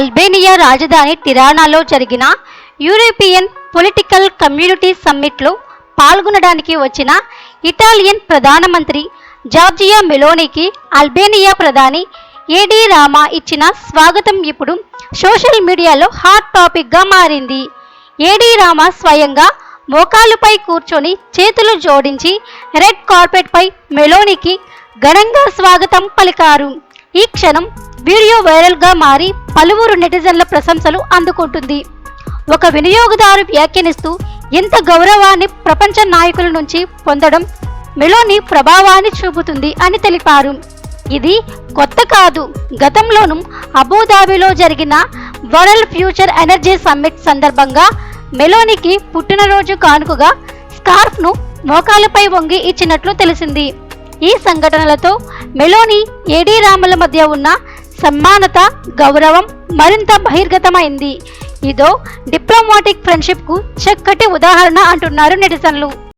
Albania రాజధాని టిరానాలో జరిగిన European political community సమ్మిట్లో పాల్గొనడానికి వచ్చిన ఇటాలియన్ ప్రధానమంత్రి జార్జియా మెలోనీకి అల్బేనియా ప్రధాని ఏడి రామా ఇచ్చిన స్వాగతం ఇప్పుడు సోషల్ మీడియాలో హాట్ టాపిక్గా మారింది. ఏడి రామా స్వయంగా మోకాలుపై కూర్చొని చేతులు జోడించి రెడ్ కార్పెట్పై మెలోనీకి ఘనంగా స్వాగతం పలికారు. ఈ క్షణం వీడియో వైరల్గా మారి పలువురు నెటిజన్ల ప్రశంసలు అందుకుంటుంది. ఒక వినియోగదారు వ్యాఖ్యానిస్తూ ఇంత గౌరవాన్ని ప్రపంచ నాయకుల నుంచి పొందడం మెలోని ప్రభావాన్ని చూపుతుంది అని తెలిపారు. ఇది కొత్త కాదు. గతంలోనూ అబుదాబిలో జరిగిన వరల్డ్ ఫ్యూచర్ ఎనర్జీ సమ్మిట్ సందర్భంగా మెలోనికి పుట్టినరోజు కానుకగా స్కార్ఫ్ను మోకాలపై వంగి ఇచ్చినట్లు తెలిసింది. ఈ సంఘటనలతో మెలోని ఏడీ రాముల మధ్య ఉన్న సమ్మానత గౌరవం మరింత బహిర్గతమైంది. ఇదో డిప్లొమాటిక్ ఫ్రెండ్షిప్కు చక్కటి ఉదాహరణ అంటున్నారు నెటిజన్లు.